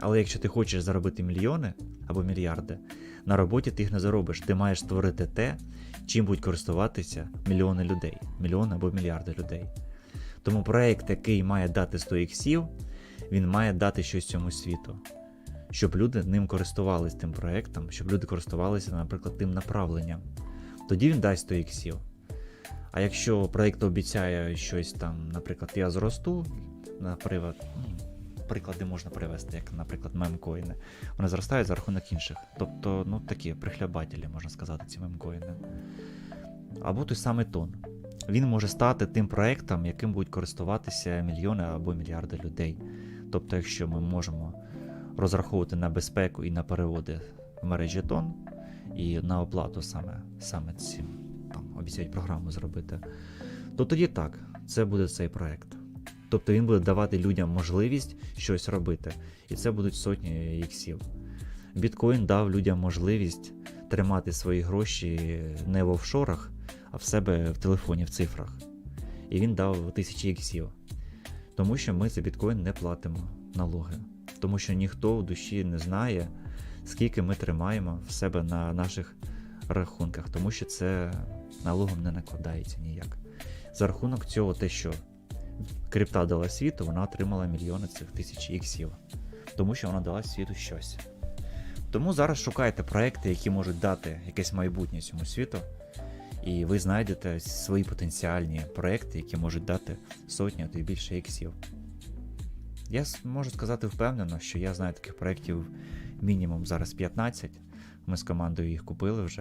Але якщо ти хочеш заробити мільйони або мільярди, на роботі ти їх не заробиш. Ти маєш створити те, чим будуть користуватися мільйони людей, мільйони або мільярди людей. Тому проект, який має дати 100 іксів, він має дати щось цьому світу, щоб люди ним користувалися тим проектом, щоб люди користувалися, наприклад, тим направленням. Тоді він дасть 100 іксів. А якщо проект обіцяє щось там, наприклад, я зросту, наприклад, ну, приклади можна привести, як, наприклад, мемкоїни. Вони зростають за рахунок інших. Тобто, ну такі прихлябателі, можна сказати, ці мемкоїни. Або той самий тон. Він може стати тим проектом, яким будуть користуватися мільйони або мільярди людей. Тобто, якщо ми можемо розраховувати на безпеку і на переводи в мережі тон, і на оплату саме, саме цим, там обіцяють програму зробити, то тоді так, це буде цей проект. Тобто він буде давати людям можливість щось робити, і це будуть сотні іксів. Біткоін дав людям можливість тримати свої гроші не в офшорах, а в себе в телефоні, в цифрах. І він дав тисячі іксів. Тому що ми за біткоін не платимо налоги. Тому що ніхто в душі не знає, скільки ми тримаємо в себе на наших рахунках, тому що це налогом не накладається ніяк. За рахунок цього, те, що крипта дала світу, вона отримала мільйони цих тисяч іксів, тому що вона дала світу щось. Тому зараз шукайте проекти, які можуть дати якесь майбутнє цьому світу, і ви знайдете свої потенціальні проекти, які можуть дати сотні, а й більше іксів. Я можу сказати впевнено, що я знаю таких проєктів мінімум зараз 15. Ми з командою їх купили вже.